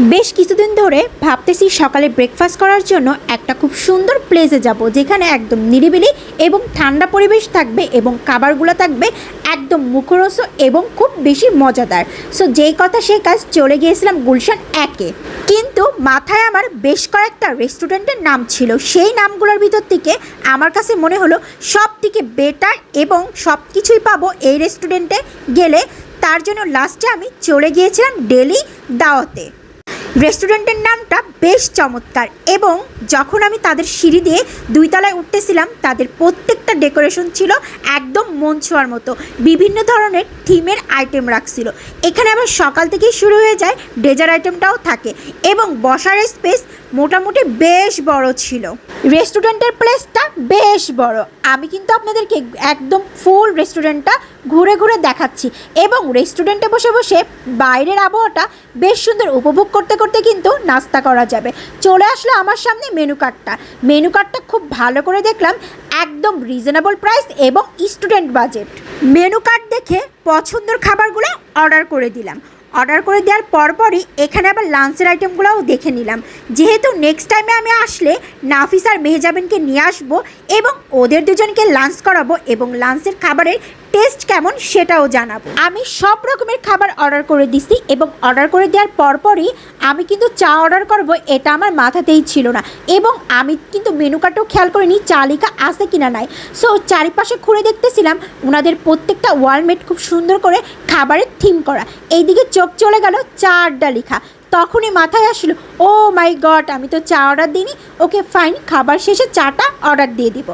বেশ কিছুদিন ধরে ভাবতেছি সকালে ব্রেকফাস্ট করার জন্য একটা খুব সুন্দর প্লেসে যাব, যেখানে একদম নিরিবিলি এবং ঠান্ডা পরিবেশ থাকবে এবং খাবারগুলো থাকবে একদম মুখরোচ এবং খুব বেশি মজাদার। সো যেই কথা সেই কাজ চলে গিয়েছিলাম গুলশান একে। কিন্তু মাথায় আমার বেশ কয়েকটা রেস্টুরেন্টের নাম ছিল। সেই নামগুলোর ভিতর থেকে আমার কাছে মনে হলো সব থেকে বেটার এবং সব কিছুই পাবো এই রেস্টুরেন্টে গেলে। তার জন্য লাস্টে আমি চলে গিয়েছিলাম ডেলি দাওয়াতে। রেস্টুরেন্টের নামটা বেশ চমৎকার এবং যখন আমি তাদের সিঁড়ি দিয়ে দুই তলায় উঠতেছিলাম, তাদের প্রত্যেকটা ডেকোরেশন ছিল একদম মন ছোঁয়ার মতো। বিভিন্ন ধরনের থিমের আইটেম রাখছিল। এখানে আবার সকাল থেকেই শুরু হয়ে যায় ডেজার আইটেমটাও থাকে এবং বসার স্পেস মোটামুটি বেশ বড় ছিল। রেস্টুরেন্টের প্লেসটা বেশ বড়। আমি কিন্তু আপনাদেরকে একদম ফুল রেস্টুরেন্টটা ঘুরে ঘুরে দেখাচ্ছি। এবং রেস্টুরেন্টে বসে বসে বাইরের আবহাওয়াটা বেশ সুন্দর উপভোগ করতে করতে কিন্তু নাস্তা করা যাবে। চলে আসলো আমার সামনে মেনু কার্ডটা মেনু কার্ডটা খুব ভালো করে দেখলাম, একদম রিজনেবল প্রাইস এবং স্টুডেন্ট বাজেট মেনু কার্ড দেখে পছন্দের খাবারগুলো অর্ডার করে দিলাম। অর্ডার করে দেওয়ার পরপরই এখানে আবার লাঞ্চের আইটেমগুলোও দেখে নিলাম। যেহেতু নেক্সট টাইমে আমি আসলে নাফিস আর মেহজাবিনকে নিয়ে আসব এবং ওদের দুজনকে লাঞ্চ করাবো এবং লাঞ্চের খাবারের টেস্ট কেমন সেটাও জানাব। আমি সব রকমের খাবার অর্ডার করে দিছি এবং অর্ডার করে দেওয়ার পরপরই আমি কিন্তু চা অর্ডার করব এটা আমার মাথাতেই ছিল না। এবং আমি কিন্তু মেনু কার্ডও খেয়াল করিনি চালিকা আছে কিনা নাই। সো চারিপাশে ঘুরে দেখতেছিলাম ওনাদের প্রত্যেকটা ওয়ালমেট খুব সুন্দর করে খাবারের থিম করা। এইদিকে চোখ চলে গেল চা আড্ডা লেখা। তখনই মাথায় আসলো ও মাই গড আমি তো চা অর্ডার দিইনি। ওকে ফাইন খাবার শেষে চাটা অর্ডার দিয়ে দিব।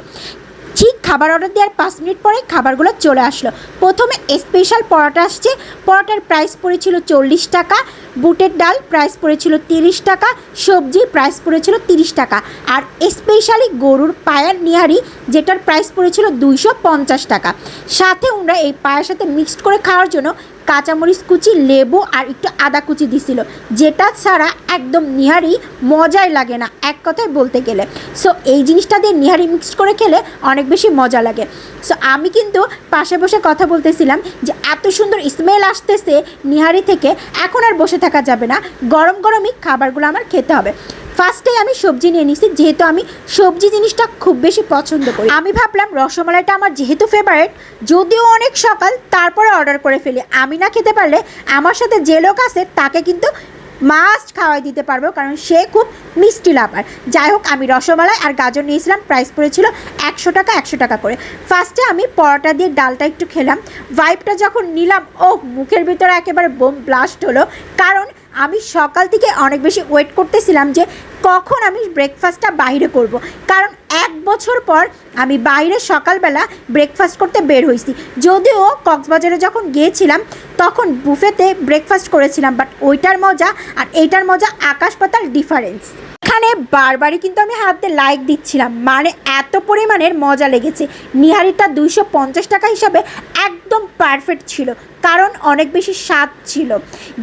ঠিক খাবার অর্ডার দেওয়ার পাঁচ মিনিট পরে খাবারগুলো চলে আসলো। প্রথমে স্পেশাল পরোটা আসছে। পরোটার প্রাইস পড়েছিল চল্লিশ টাকা। বুটের ডাল প্রাইস পড়েছিল তিরিশ টাকা, সবজি প্রাইস পড়েছিল তিরিশ টাকা। আর স্পেশালি গরুর পায়ার নিহারি, যেটার প্রাইস পড়েছিল দুইশো পঞ্চাশ টাকা। সাথে ওরা এই পায়ের সাথে মিক্সড করে খাওয়ার জন্য কাঁচামরিচ কুচি, লেবু আর একটু আদা কুচি দিছিল। যেটা ছাড়া একদম নিহারি মজাই লাগে না, এক কথায় বলতে গেলে। সো এই জিনিসটা দিয়ে নিহারি মিক্সড করে খেলে অনেক বেশি মজা লাগে। সো আমি কিন্তু পাশে বসে কথা বলতেছিলাম যে, এত সুন্দর স্মেল আসতেছে নিহারি থেকে, এখন আর বসে থাকা যাবে না। গরম গরমই খাবারগুলো আমার খেতে হবে। ফার্স্টেই আমি সবজি নিয়ে নিছি, যেহেতু আমি সবজি জিনিসটা খুব বেশি পছন্দ করি। আমি ভাবলাম রসমালাইটা আমার যেহেতু ফেভারেট যদিও অনেক সকাল, তারপরে অর্ডার করে ফেলি। আমি না খেতে পারলে আমার সাথে যে লোক আছে, তাকে কিন্তু মাস্ট খাওয়াই দিতে পারব, কারণ সে খুব মিষ্টি লাভার। যাই হোক, আমি রসমালাই আর গাজর নিয়েছিলাম প্রাইস পড়েছিল একশো টাকা একশো টাকা করে। ফার্স্টে আমি পরোটা দিয়ে ডালটা একটু খেলাম ভাইবটা যখন নিলাম ও মুখের ভিতরে একেবারে বোম ব্লাস্ট হলো, কারণ আমি সকাল থেকে অনেক বেশি ওয়েট করতেছিলাম যে কখন আমি ব্রেকফাস্টটা বাইরে করব। কারণ এক বছর পর আমি বাইরে সকালবেলা ব্রেকফাস্ট করতে বের হয়েছি। যদিও কক্সবাজারে যখন গিয়েছিলাম তখন বুফেতে ব্রেকফাস্ট করেছিলাম বাট ওইটার মজা আর এইটার মজা আকাশ পাতাল ডিফারেন্স এখানে বারবারই কিন্তু আমি হাতে লাইক দিচ্ছিলাম মানে এত পরিমাণের মজা লেগেছে। নিহারিটা দুইশো পঞ্চাশ টাকা হিসাবে একদম পারফেক্ট ছিল, কারণ অনেক বেশি স্বাদ ছিল।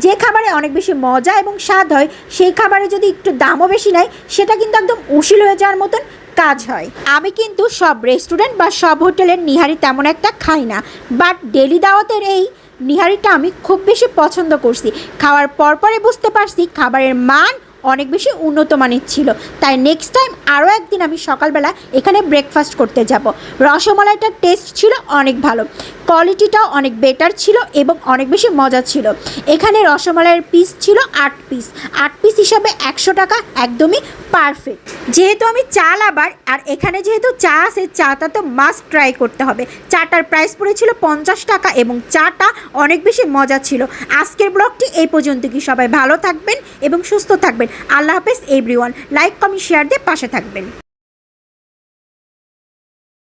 যে খাবারে অনেক বেশি মজা এবং স্বাদ হয়, সেই খাবারে যদি একটু দামও বেশি নেয়, সেটা কিন্তু একদম উশিল হয়ে যাওয়ার মতন কাজ হয়। আমি কিন্তু সব রেস্টুরেন্ট বা সব হোটেলের নিহারি তেমন একটা খাই না বাট ডেলি দাওয়াতের এই নিহারিটা আমি খুব বেশি পছন্দ করছি। খাওয়ার পরপরে বুঝতে পারছি খাবারের মান অনেক বেশি উন্নত মানের ছিল। তাই নেক্সট টাইম আরও একদিন আমি সকালবেলা এখানে ব্রেকফাস্ট করতে যাব। রসমালাইটার টেস্ট ছিল অনেক ভালো। কোয়ালিটিটাও অনেক বেটার ছিল এবং অনেক বেশি মজা ছিল। এখানে রসমালাইয়ের পিস ছিল আট পিস আট পিস হিসাবে একশো টাকা একদমই পারফেক্ট যেহেতু আমি চা লাবার আর এখানে যেহেতু চা আছে, চাটা তো মাস্ট ট্রাই করতে হবে। চাটার প্রাইস পড়েছিল পঞ্চাশ টাকা এবং চাটা অনেক বেশি মজা ছিল। আজকের ব্লগটি এই পর্যন্ত কি সবাই ভালো থাকবেন এবং সুস্থ থাকবেন। আল্লাহ হাফেজ এভরিওয়ান লাইক কমেন্ট শেয়ার দিয়ে পাশে থাকবেন।